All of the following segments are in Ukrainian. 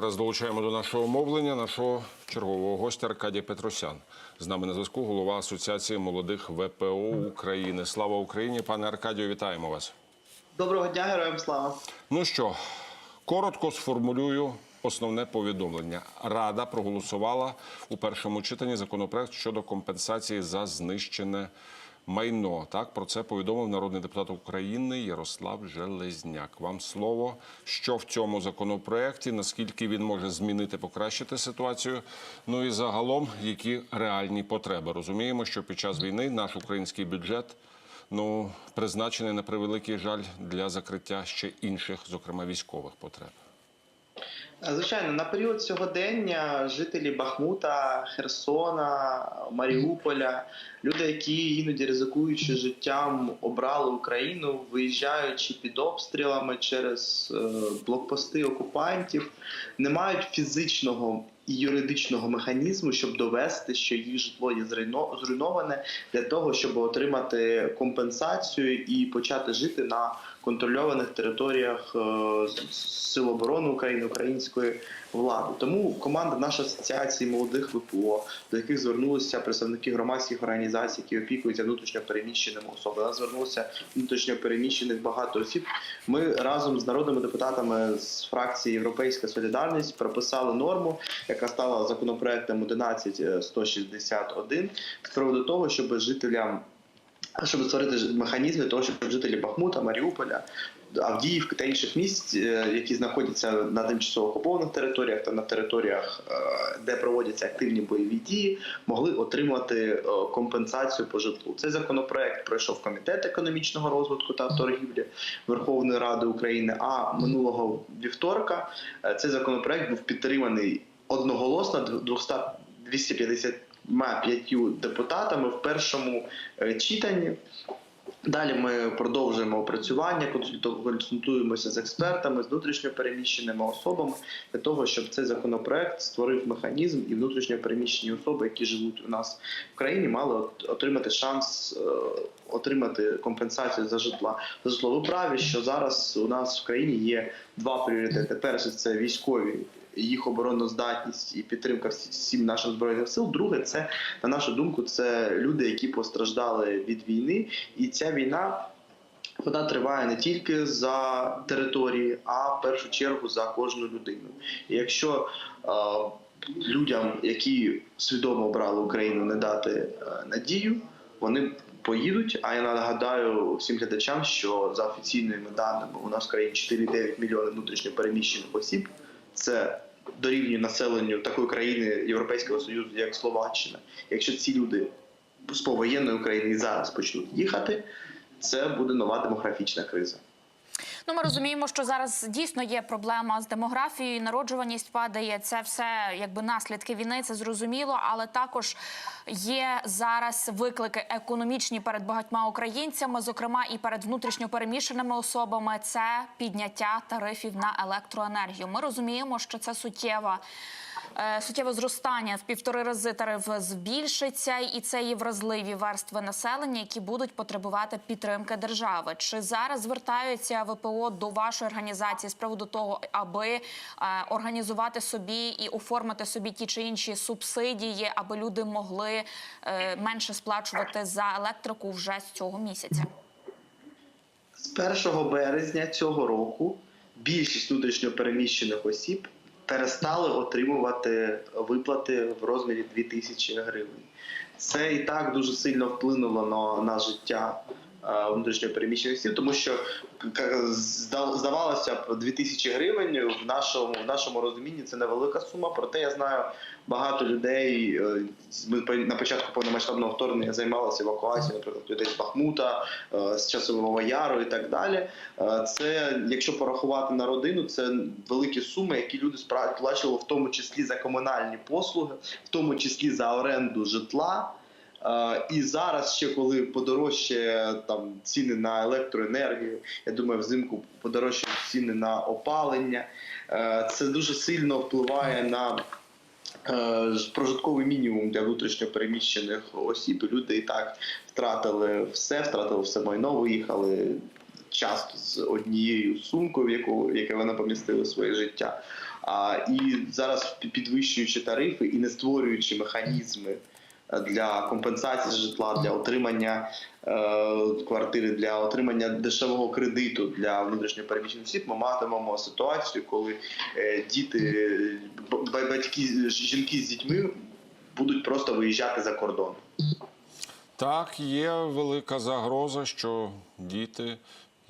Зараз долучаємо до нашого мовлення нашого чергового гостя Аркадія Петросян. З нами на зв'язку голова Асоціації молодих ВПО України. Слава Україні! Пане Аркадію, вітаємо вас. Доброго дня, героям слава. Ну що, коротко сформулюю основне повідомлення. Рада проголосувала у першому читанні законопроект щодо компенсації за знищене майно. Так про це повідомив народний депутат України Ярослав Железняк. Вам слово, що в цьому законопроекті, наскільки він може змінити, покращити ситуацію. Ну і загалом, які реальні потреби. Розуміємо, що під час війни наш український бюджет ну призначений на превеликий жаль для закриття ще інших, зокрема військових потреб. Звичайно, на період сьогодення жителі Бахмута, Херсона, Маріуполя, люди, які іноді ризикуючи життям, обрали Україну, виїжджаючи під обстрілами через е, блокпости окупантів, не мають фізичного і юридичного механізму, щоб довести, що їх житло є зруйно- зруйноване, для того, щоб отримати компенсацію і почати жити на контрольованих територіях е, Сил оборони України, української влади. Тому команда нашої асоціації молодих ВПО, до яких звернулися представники громадських організацій, які опікуються внутрішньо переміщеними особами. Звернулося внутрішньо переміщених багато осіб. Ми разом з народними депутатами з фракції Європейська Солідарність прописали норму, яка стала законопроектом 11161 з приводу того, щоб жителям щоб створити ж- механізм для того, щоб жителі Бахмута, Маріуполя, Авдіївки та інших місць, е, які знаходяться на тимчасово окупованих територіях та на територіях, е, де проводяться активні бойові дії, могли отримати е, компенсацію по житлу. Цей законопроект пройшов комітет економічного розвитку та торгівлі Верховної Ради України. А минулого вівторка цей законопроект був підтриманий одноголосно 200 250 п'ятью депутатами в першому е, читанні. Далі ми продовжуємо опрацювання, консультуємося з експертами, з внутрішньо переміщеними особами для того, щоб цей законопроект створив механізм і внутрішньо переміщені особи, які живуть у нас в країні, мали отримати шанс е, отримати компенсацію за житла. За житлове праві, що зараз у нас в країні є два пріоритети: перший це військові. Їх обороноздатність і підтримка всім нашим збройним сил. Друге, це на нашу думку, це люди, які постраждали від війни, і ця війна вона триває не тільки за території, а в першу чергу за кожну людину. І якщо е, людям, які свідомо обрали Україну, не дати е, надію, вони поїдуть. А я нагадаю всім глядачам, що за офіційними даними у нас в країні 4,9 мільйони внутрішньо переміщених осіб. Це дорівнює населенню такої країни Європейського Союзу, як Словаччина. Якщо ці люди з повоєнної України і зараз почнуть їхати, це буде нова демографічна криза. Ну, ми розуміємо, що зараз дійсно є проблема з демографією, народжуваність падає. Це все якби наслідки війни, це зрозуміло, але також є зараз виклики економічні перед багатьма українцями, зокрема і перед внутрішньо перемішаними особами. Це підняття тарифів на електроенергію. Ми розуміємо, що це суттєва. Е, Суттєве зростання в півтори рази тариф збільшиться, і це є вразливі верстви населення, які будуть потребувати підтримки держави. Чи зараз звертаються ВПО до вашої організації з приводу того, аби е, організувати собі і оформити собі ті чи інші субсидії, аби люди могли е, менше сплачувати за електрику вже з цього місяця? З 1 березня цього року більшість внутрішньо переміщених осіб перестали отримувати виплати в розмірі 2000 гривень. Це і так дуже сильно вплинуло на, життя е, внутрішньо переміщених осіб, тому що здавалося б 2000 гривень в нашому, в нашому розумінні це невелика сума. Проте я знаю багато людей. е, Ми на початку повномасштабного вторгнення займалися евакуацією, наприклад, людей з Бахмута, е, з Часового Яру і так далі. Це, якщо порахувати на родину, це великі суми, які люди справді плачували, в тому числі за комунальні послуги, в тому числі за оренду житла. І зараз ще коли подорожчає там ціни на електроенергію, я думаю, взимку подорожчають ціни на опалення. Е, Це дуже сильно впливає на е, прожитковий мінімум для внутрішньопереміщених осіб. Люди і так втратили все, втратили все майно, виїхали часто з однією сумкою, в яку яке вони помістили своє життя. А, і зараз підвищуючи тарифи і не створюючи механізми для компенсації житла, для отримання е, квартири, для отримання дешевого кредиту для внутрішньопереміщених осіб, ми матимемо ситуацію, коли е, діти, батьки, жінки з дітьми будуть просто виїжджати за кордон. Так, є велика загроза, що діти,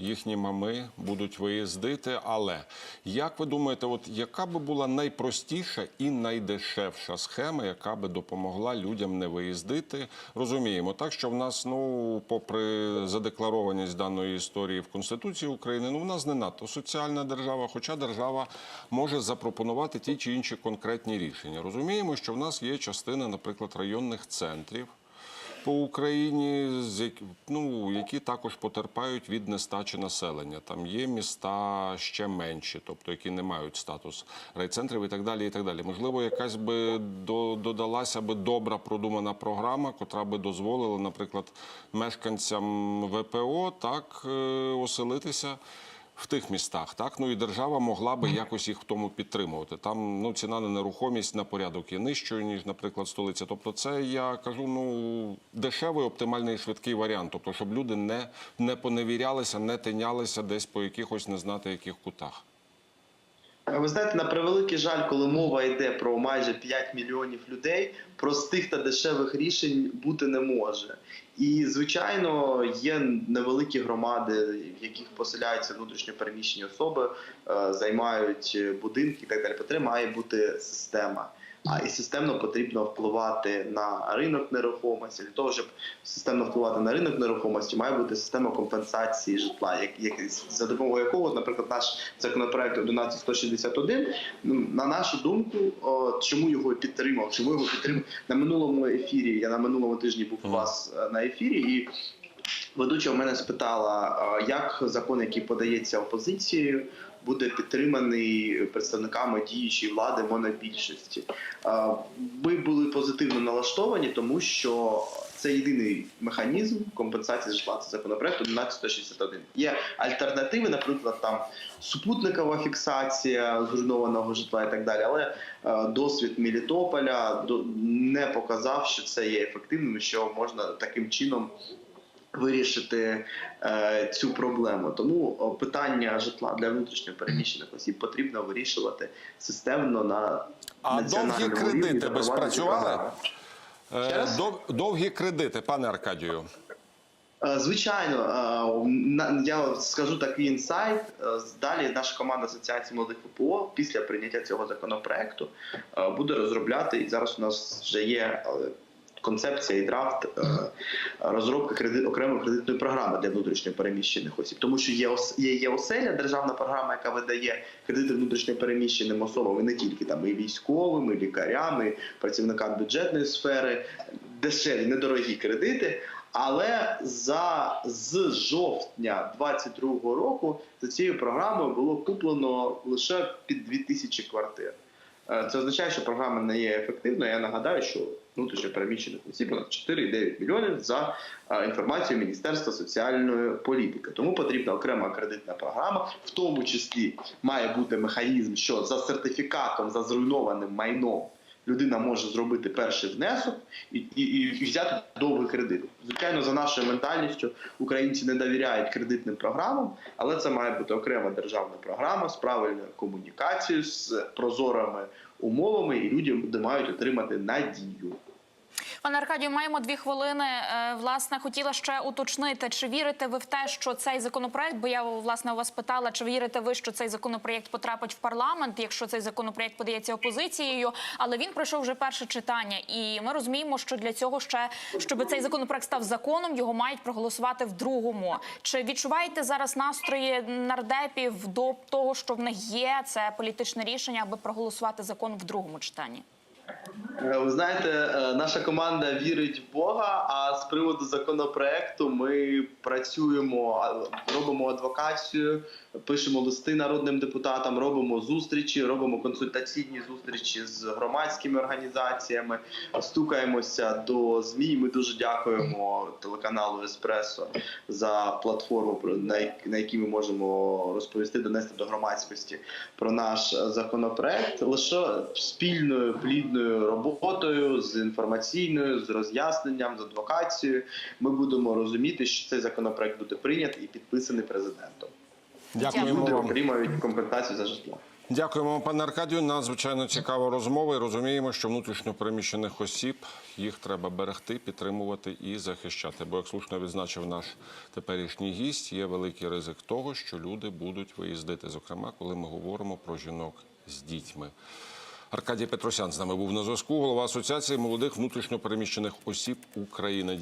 їхні мами будуть виїздити. Але як ви думаєте, от яка би була найпростіша і найдешевша схема, яка би допомогла людям не виїздити? Розуміємо, так що в нас, ну, попри задекларованість даної історії в Конституції України, ну в нас не надто соціальна держава, хоча держава може запропонувати ті чи інші конкретні рішення. Розуміємо, що в нас є частина, наприклад, районних центрів по Україні, ну, які також потерпають від нестачі населення. Там є міста ще менші, тобто які не мають статус райцентрів і так далі. І так далі. Можливо, якась би до- додалася би добра продумана програма, котра би дозволила, наприклад, мешканцям ВПО так е, оселитися. В тих містах, так ну і держава могла би якось їх в тому підтримувати. Там ну ціна на нерухомість на порядок є нижчою ніж, наприклад, столиця. Тобто, це я кажу, ну дешевий, оптимальний швидкий варіант. Тобто, щоб люди не, не поневірялися, не тинялися десь по якихось не знати яких кутах. Ви знаєте, на превеликий жаль, коли мова йде про майже 5 мільйонів людей, простих та дешевих рішень бути не може. І звичайно, є невеликі громади, в яких поселяються внутрішньо переміщені особи, е, займають будинки і так далі. Потрібна має бути система. А і системно потрібно впливати на ринок нерухомості. Для того, щоб системно впливати на ринок нерухомості, має бути система компенсації житла, як, як за допомогою якого, наприклад, наш законопроект 11161, ну, на нашу думку, о, чому його підтримав, чому його підтримав на минулому ефірі. Я на минулому тижні був у вас е, на ефірі і. Ведуча в мене спитала, е, як закон, який подається опозицією, буде підтриманий представниками діючої влади монобільшості. Е, Ми були позитивно налаштовані, тому що це єдиний механізм компенсації житла. Це законопроект 1161. Є альтернативи, наприклад, там супутникова фіксація зруйнованого житла і так далі. Але е, досвід Мелітополя до- не показав, що це є ефективним, що можна таким чином вирішити е, цю проблему. Тому питання житла для внутрішньо переміщених осіб потрібно вирішувати системно на А довгі кредити Е, раз? дов- довгі кредити, пане Аркадію. Е, Звичайно, е, я скажу такий інсайт. Е, Далі наша команда Асоціації молодих ВПО після прийняття цього законопроекту буде розробляти. І зараз у нас вже є концепція і драфт е, розробки кредит окремої кредитної програми для внутрішньо переміщених осіб, тому що є є, є оселя, державна програма, яка видає кредити внутрішньо переміщеним особам, і не тільки там і військовим, і лікарям, і працівникам бюджетної сфери, дешеві, недорогі кредити. Але за з жовтня 22-го року за цією програмою було куплено лише під 2000 квартир. Е, Це означає, що програма не є ефективною. Я нагадаю, що внутрішньо переміщених осіб у нас 4,9 мільйонів за е, інформацією Міністерства соціальної політики. Тому потрібна окрема кредитна програма, в тому числі має бути механізм, що за сертифікатом за зруйнованим майном людина може зробити перший внесок і, і, і взяти довгий кредит. Звичайно, за нашою ментальністю українці не довіряють кредитним програмам, але це має бути окрема державна програма з правильною комунікацією, з прозорими умовами, і люди мають отримати надію. Пане Аркадію, маємо дві хвилини. Е, Власне, хотіла ще уточнити, чи вірите ви в те, що цей законопроект, бо я власне у вас питала, чи вірите ви, що цей законопроект потрапить в парламент, якщо цей законопроект подається опозицією, але він пройшов вже перше читання, і ми розуміємо, що для цього ще щоб цей законопроект став законом, його мають проголосувати в другому. Чи відчуваєте зараз настрої нардепів до того, що в них є це політичне рішення, аби проголосувати закон в другому читанні? Е, Ви знаєте, е, наша команда вірить в Бога. А з приводу законопроекту ми працюємо, робимо адвокацію, пишемо листи народним депутатам, робимо зустрічі, робимо консультаційні зустрічі з громадськими організаціями, стукаємося до змі. Ми дуже дякуємо телеканалу Еспресо за платформу, на якій ми можемо розповісти, донести до громадськості про наш законопроект. Лише спільною плідною роботою з інформаційною, з роз'ясненням, з адвокацією. Ми будемо розуміти, що цей законопроект буде прийнятий і підписаний президентом. Дякуємо Люди отримають компенсацію за житло. Дякуємо пане Аркадію. Надзвичайно цікава розмова. І розуміємо, що внутрішньо переміщених осіб їх треба берегти, підтримувати і захищати. Бо, як слушно відзначив наш теперішній гість, є великий ризик того, що люди будуть виїздити, зокрема, коли ми говоримо про жінок з дітьми. Аркадій Петросян з нами був на зв'язку, голова Асоціації молодих внутрішньопереміщених осіб України.